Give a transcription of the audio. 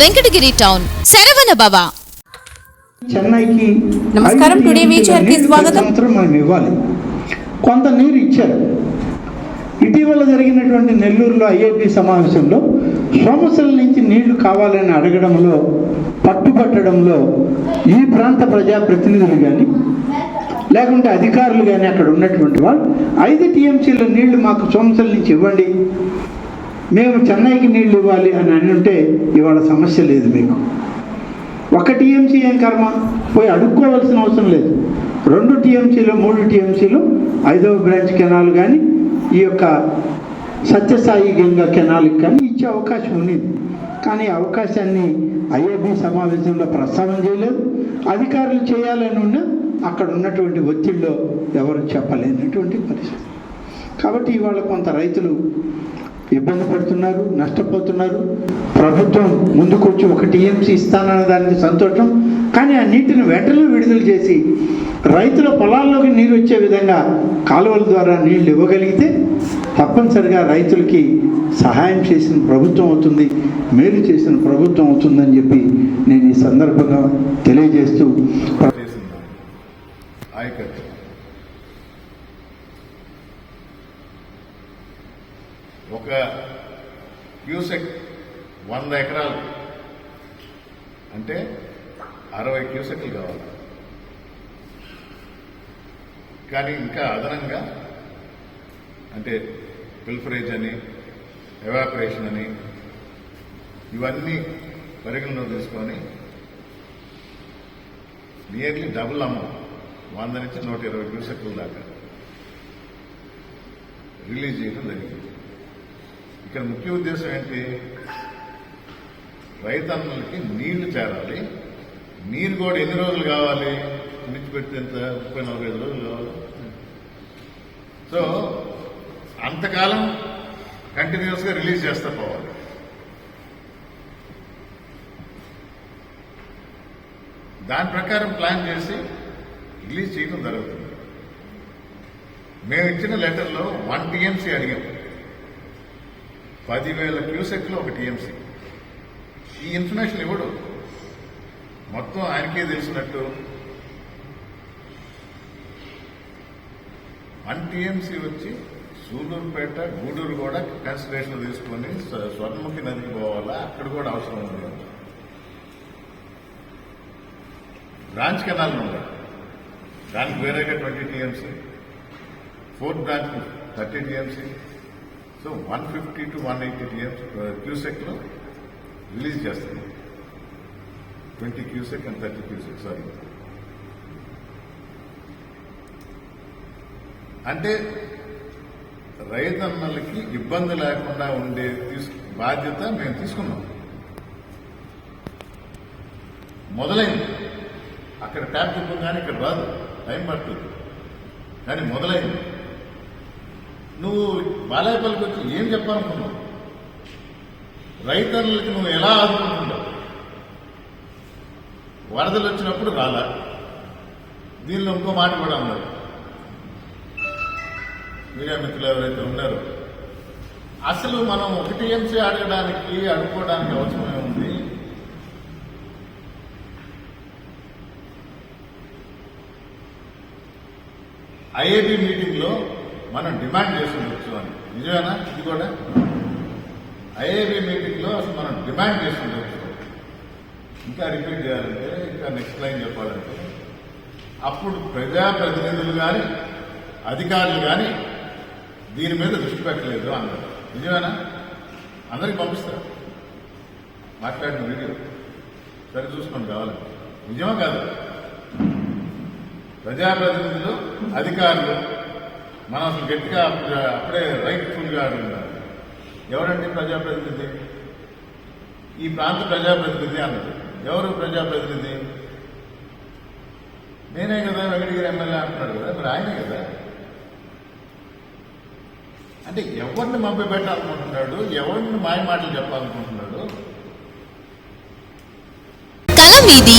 Venkatagiri town. Saravana భవ. చెన్నైకి నమస్కారం, టుడే వీచర్కి నీళ్ళు స్వాగతం. మనం ఇవ్వాలి. కొంత నీరు ఇచ్చారు ఇటీవల జరిగినటువంటి నెల్లూరులో ఐఐటి సమావేశంలో సోమశిల నుంచి నీళ్ళు కావాలని అడగడంలో పట్టుపట్టడంలో ఈ ప్రాంత ప్రజాప్రతినిధులు కానీ లేకుంటే అధికారులు కానీ అక్కడ ఉన్నటువంటి వాళ్ళు ఐదు టీఎంసీల నీళ్ళు మాకు సోమశిల నుంచి ఇవ్వండి. మేము చెన్నైకి నీళ్ళు ఇవ్వాలి అని అని ఉంటే ఇవాళ సమస్య లేదు మీకు. ఒక టీఎంసీ ఏం కర్మ? పోయి అడుక్కోవాల్సిన అవసరం లేదు. రెండు టీఎంసీలు మూడు టీఎంసీలు ఐదవ బ్రాంచ్ కెనాల్ కానీ ఈ యొక్క సత్యసాయి గంగా కెనాల్కి కానీ ఇచ్చే అవకాశం ఉన్నది. కానీ అవకాశాన్ని ఐఏబీ సమావేశంలో ప్రస్తావన చేయలేదు. అధికారులు చేయాలని ఉన్న అక్కడ ఉన్నటువంటి ఒత్తిడిలో ఎవరు చెప్పలేనటువంటి పరిస్థితి. కాబట్టి ఇవాళ కొంత రైతులు ఇబ్బంది పడుతున్నారు నష్టపోతున్నారు. ప్రభుత్వం ముందుకొచ్చి ఒక టీఎంసీ ఇస్తానన్న దానికి సంతోషం. కానీ ఆ నీటిని వెంటనే విడుదల చేసి రైతుల పొలాల్లోకి నీరు వచ్చే విధంగా కాలువల ద్వారా నీళ్ళు ఇవ్వగలిగితే తప్పనిసరిగా రైతులకి సహాయం చేసిన ప్రభుత్వం అవుతుంది మేలు చేసిన ప్రభుత్వం అవుతుందని చెప్పి నేను ఈ సందర్భంగా తెలియజేస్తూ చేసింది క్యూసెక్ వంద ఎకరాలు. అంటే అరవై క్యూసెక్లు కావాలి. కానీ ఇంకా అదనంగా అంటే పిల్ఫరేజ్ అని ఎవాపరేషన్ అని ఇవన్నీ పరిగణలో తీసుకొని నియర్లీ డబుల్ అమౌంట్ వంద నుంచి నూట ఇరవై క్యూసెక్ల దాకా రిలీజ్ చేయడం జరిగింది. ఇక్కడ ముఖ్య ఉద్దేశం ఏంటి? రైతన్నులకి నీళ్ళు చేరాలి. నీరు కూడా ఎన్ని రోజులు కావాలి? విడిచిపెడితే ఎంత ముప్పై నలభై ఐదు రోజులు కావాలి. సో అంతకాలం కంటిన్యూస్గా రిలీజ్ చేస్తా పోవాలి. దాని ప్రకారం ప్లాన్ చేసి రిలీజ్ చేయడం జరుగుతుంది. మేము ఇచ్చిన లెటర్లో వన్ టీఎంసీ అడిగాం. పదివేల క్యూసెక్లో ఒక టీఎంసీ. ఈ ఇన్ఫర్మేషన్ ఇవ్వడు. మొత్తం ఆయనకే తెలిసినట్టు వన్ టీఎంసీ వచ్చి సూలూరుపేట గూడూరు కూడా కన్సిడరేషన్ తీసుకొని స్వర్ణముఖి నదికి పోవాలా? అక్కడ కూడా అవసరం ఉంది. బ్రాంచ్ కెనాల్ ఉంది దానికి వేరేగా twenty TMC. Fourth branch thirty TMC. So one fifty to one eighty TMC క్యూసెక్లో release చేస్తుంది. Twenty cusec and thirty cusec sorry. అంటే రైతన్నలకి ఇబ్బంది లేకుండా ఉండే తీసు బాధ్యత మేము తీసుకున్నాం. మొదలైంది. అక్కడ ట్యాప్ తిప్పగానే ఇక్కడ రాదు. టైం పడుతుంది కానీ మొదలైంది. నువ్వు బాలాయపల్లికి వచ్చి ఏం చెప్పాలనుకున్నావు? రైతన్నులకి నువ్వు ఎలా ఆదుకుంటున్నావు? వరదలు వచ్చినప్పుడు రాలా? దీనిలో ఇంకో మాట కూడా ఉన్నారు మీడియా మిత్రులు ఎవరైతే ఉన్నారో అసలు మనం ఒక టీఎంసీ అడగడానికి అనుకోవడానికి అవసరమే ఉంది. ఐఐటి మీటింగ్లో మనం డిమాండ్ చేస్తుండొచ్చు అని. నిజమేనా? ఇది కూడా? ఐఏబీ మీటింగ్లో అసలు మనం డిమాండ్ చేస్తుండొచ్చు ఇంకా రిపీట్ చేయాలంటే ఇంకా నెక్స్ట్ లైన్ చెప్పాలంటే అప్పుడు ప్రజాప్రతినిధులు కానీ అధికారులు కానీ దీని మీద దృష్టి పెట్టలేదు అన్నారు నిజమేనా? అందరికి పంపిస్తారు. మాట్లాడిన వీడియో. సరే చూసుకొని కావాలంటే నిజమా కాదు? ప్రజాప్రతినిధులు అధికారులు మనం అసలు గట్టిగా అప్పుడే రైట్ ఫుల్గా ఎవరండి ప్రజాప్రతినిధి? ఈ ప్రాంత ప్రజాప్రతినిధి అన్నది. ఎవరు ప్రజాప్రతినిధి? నేనే కదా వెంకటగిరి ఎమ్మెల్యే అంటున్నాడు కదా మరి ఆయనే కదా? అంటే ఎవరిని మభ్య పెట్టాలనుకుంటున్నాడు? ఎవరిని మాయ మాటలు చెప్పాలనుకుంటున్నాడు కళ మీది